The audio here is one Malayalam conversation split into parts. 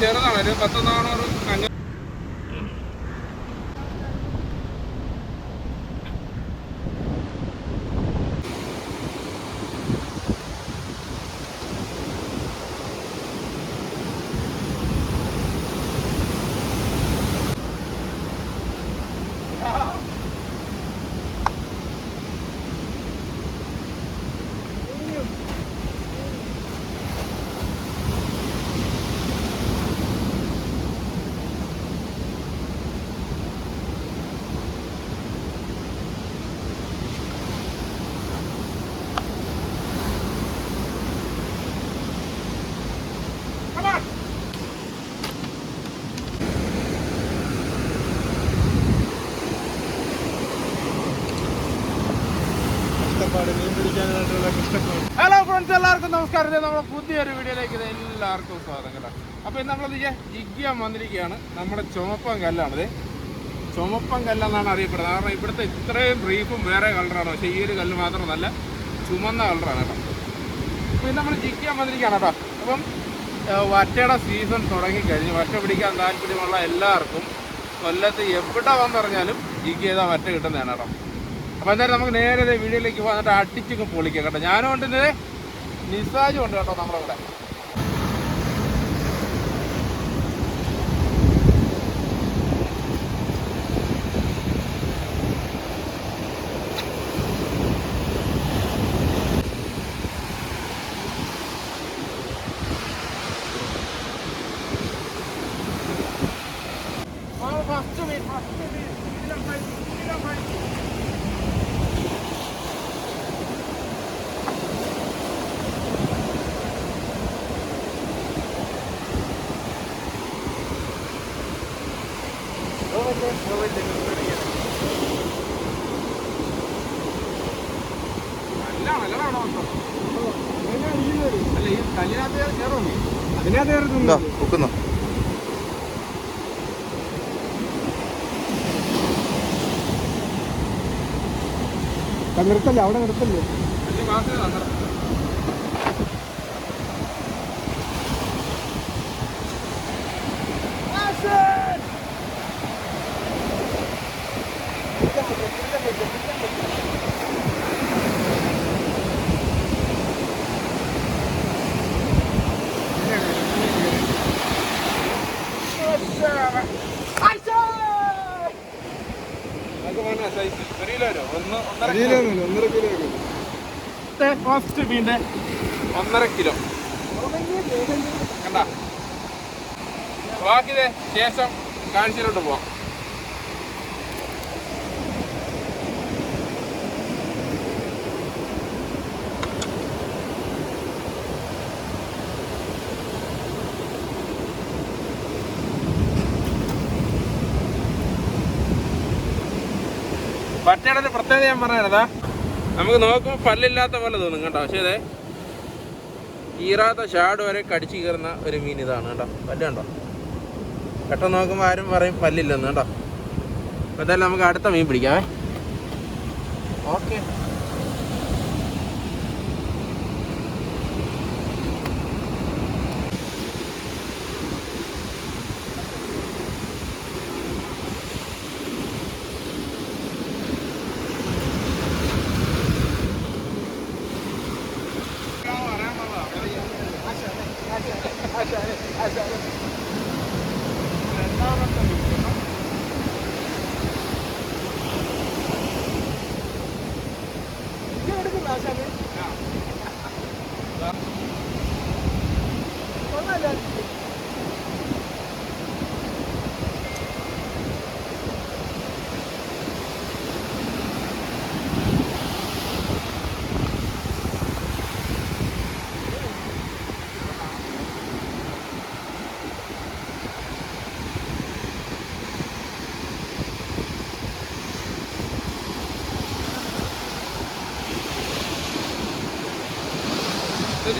ചെറുതാണ് ഒരു പത്തൊന്നാണോ നാനൂറ് ഇത് നമ്മുടെ പുതിയൊരു വീഡിയോയിലേക്ക് ഇത് എല്ലാവർക്കും സ്വാഗതം കേട്ടോ. അപ്പോൾ ഇന്ന് നമ്മളത് ജിഗ്ഗിയാൻ വന്നിരിക്കുകയാണ്. നമ്മുടെ ചുമപ്പം കല്ലാണത് ചുമപ്പം കല്ലെന്നാണ് അറിയപ്പെടുന്നത്. കാരണം ഇവിടുത്തെ ഇത്രയും ബ്രീഫും വേറെ കളറാണ്. പക്ഷേ ഈ ഒരു കല്ല് മാത്രം നല്ല ചുമന്ന കളറാണ് കേട്ടോ. അപ്പോൾ ഇന്ന് നമ്മൾ ജിഗ്ഗിയാൻ വന്നിരിക്കുകയാണ് കേട്ടോ. അപ്പം വറ്റയുടെ സീസൺ തുടങ്ങിക്കഴിഞ്ഞു വറ്റ പിടിക്കാൻ താല്പര്യമുള്ള എല്ലാവർക്കും കൊല്ലത്ത് എവിടെ വന്നിറങ്ങിയാലും ജിഗ് ചെയ്താൽ വറ്റ കിട്ടുന്നതാണ് കേട്ടോ. അപ്പോൾ എന്തായാലും നമുക്ക് നേരെ വീഡിയോയിലേക്ക് വന്നിട്ട് അടിച്ചൊക്കെ പൊളിക്കാം കേട്ടോ. ഞാനും ഇത് നിസാജും ഉണ്ട് കേട്ടോ നമ്മുടെ ഇവിടെ. ഫസ്റ്റ് മീൻ ഫസ്റ്റ് മീൻ ഇതിലും പണി ഇതിലും പണി നല്ല അലകളാണോ അല്ല ഈ എന്താ പൊക്കുന്നു നിർത്തല്ലേ അവിടെ നിർത്തല്ലേ കല്ലി മാത്രമേ തന്നിട ഒന്ന് ഒന്നര കിലോ ഒന്നര കിലോ ഫസ്റ്റ് മീന്റെ ഒന്നര കിലോ. ബാക്കി ശേഷം കാഴ്ചയിലോട്ട് പോവാം. ഒരു പ്രത്യേകത ഞാൻ പറഞ്ഞതാ നമുക്ക് നോക്കുമ്പോൾ പല്ലില്ലാത്ത പോലെ തോന്നും കേട്ടോ. പക്ഷേ ഇതേ കീറാത്ത ഷാഡ് വരെ കടിച്ചു കയറുന്ന ഒരു മീൻ ഇതാണ് കേട്ടോ. പല്ല് കണ്ടോ? പെട്ടെന്ന് നോക്കുമ്പോൾ ആരും പറയും പല്ലില്ലെന്ന് കേട്ടോ. എന്തായാലും നമുക്ക് അടുത്ത മീൻ പിടിക്കാമേ ഓക്കെ.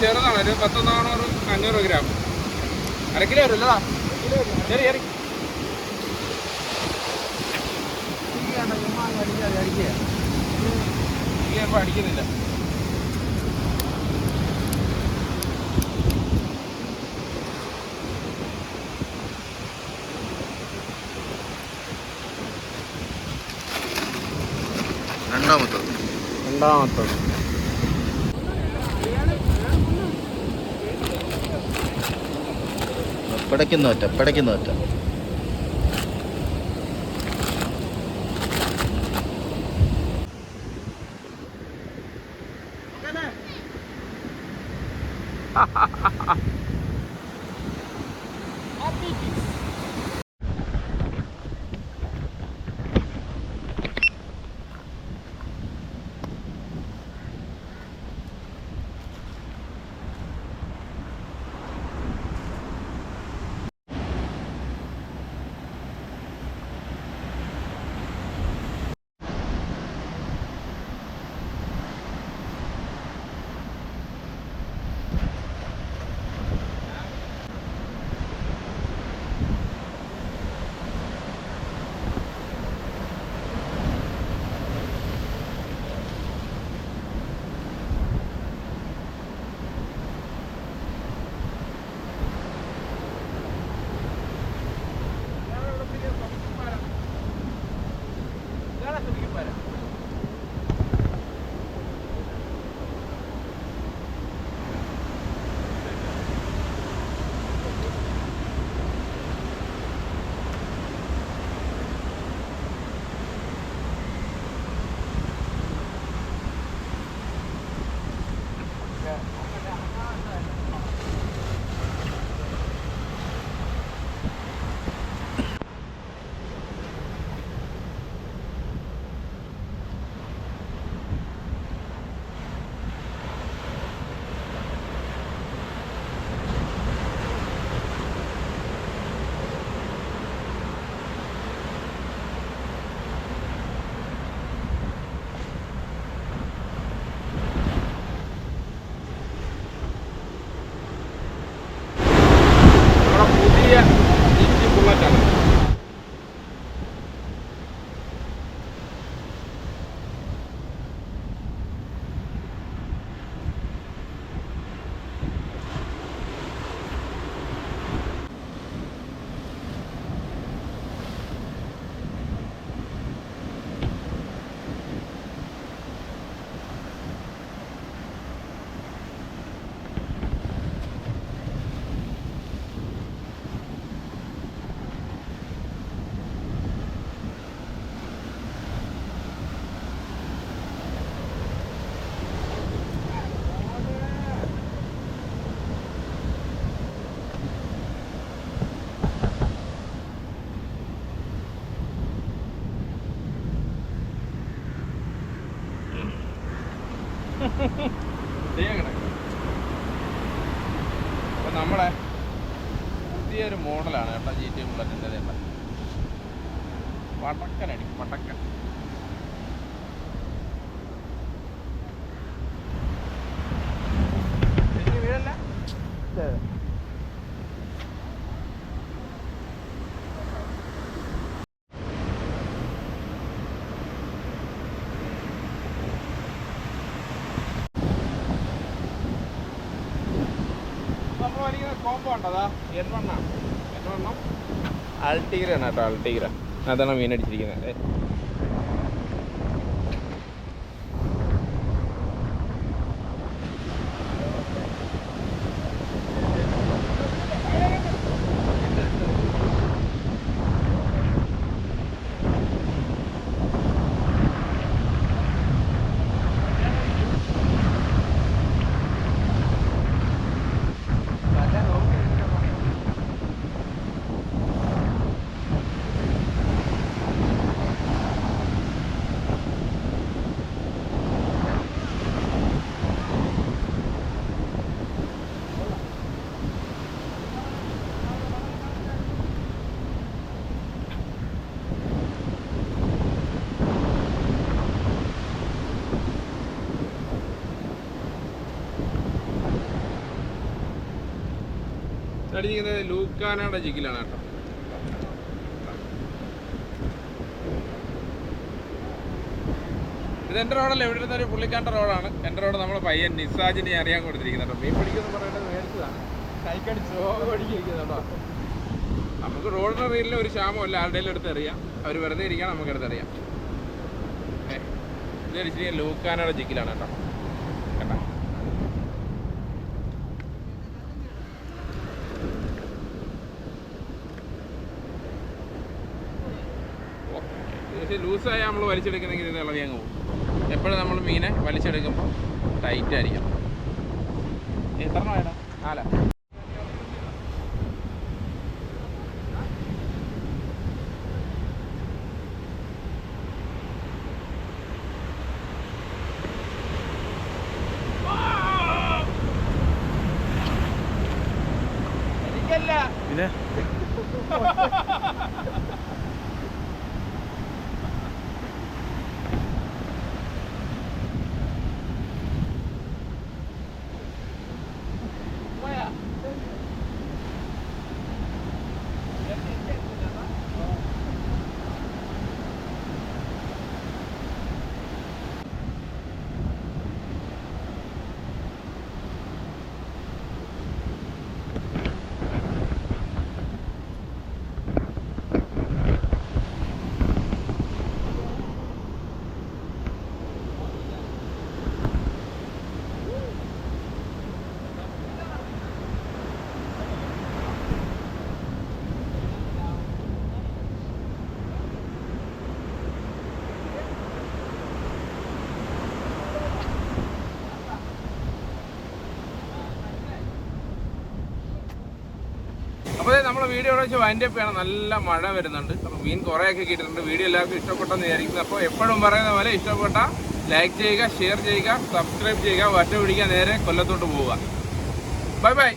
ചെറുതാണ് ഒരു പത്തൊന്നാണോ ഒരു അഞ്ഞൂറ് ഗ്രാം. അര കിലോ വരും അല്ലതാ അടിക്കുന്നില്ല. രണ്ടാമത്തത്. രണ്ടാമത്തത്. പിടയ്ക്കുന്ന ഒറ്റ പുതിയൊരു മോഡലാണ് കേട്ടോ ജി ടി ബുള്ളറ്റിന്റെ തന്നെ പടക്കനടി പടക്കൻ അൾട്ടീഗ്രയാണ് കേട്ടോ അൾട്ടീഗ്ര അതാണ് മീൻ അടിച്ചിരിക്കുന്നത് അടിച്ചിരിക്കുന്നത് ലൂക്കാനയുടെ ജിഗിലാണ് കേട്ടോ. ഇത് എന്റെ റോഡല്ല ഇവിടെ ഇരുന്ന ഒരു പുള്ളിക്കാന്റെ റോഡാണ്. എന്റെ റോഡ് നമ്മുടെ പയ്യൻ നിസാജിനെ അറിയാൻ കൊടുത്തിരിക്കുന്നത്. മീൻ പിടിക്കുന്നു പറയുന്നത് മേടിച്ചതാണ് കൈക്കടി ചോടിക്കുന്നത് കേട്ടോ. നമുക്ക് റോഡിന്റെ റീലിൽ ഒരു ക്ഷാമമല്ല. ആരുടെയും എടുത്ത് അറിയാം. അവർ വെറുതെ ഇരിക്കാൻ നമുക്ക് എടുത്ത് എറിയാം ഏ, ഇത് ലൂക്കാനയുടെ ജിക്കിലാണ് കേട്ടോ. പക്ഷേ ലൂസായി നമ്മൾ വലിച്ചെടുക്കണമെങ്കിൽ ഇത് ഇളകി അങ്ങ് പോകും. എപ്പോഴും നമ്മൾ മീനെ വലിച്ചെടുക്കുമ്പോൾ ടൈറ്റ് ആയിരിക്കണം. എത്ര വേണം? നാലാ. നമ്മളെ വീഡിയോ വെച്ച് വൈൻഡ് അപ്പ് ചെയ്യണം. നല്ല മഴ വരുന്നുണ്ട്. അപ്പോൾ മീൻ കുറേയൊക്കെ കിട്ടിയിട്ടുണ്ട്. വീഡിയോ എല്ലാവർക്കും ഇഷ്ടപ്പെട്ടെന്ന് വിചാരിക്കുന്നു. അപ്പോൾ എപ്പോഴും പറയുന്ന പോലെ ഇഷ്ടപ്പെട്ട ലൈക്ക് ചെയ്യുക ഷെയർ ചെയ്യുക സബ്സ്ക്രൈബ് ചെയ്യുക വറ്റ പിടിക്കാൻ നേരെ കൊല്ലത്തോട്ട് പോവുക. Bye bye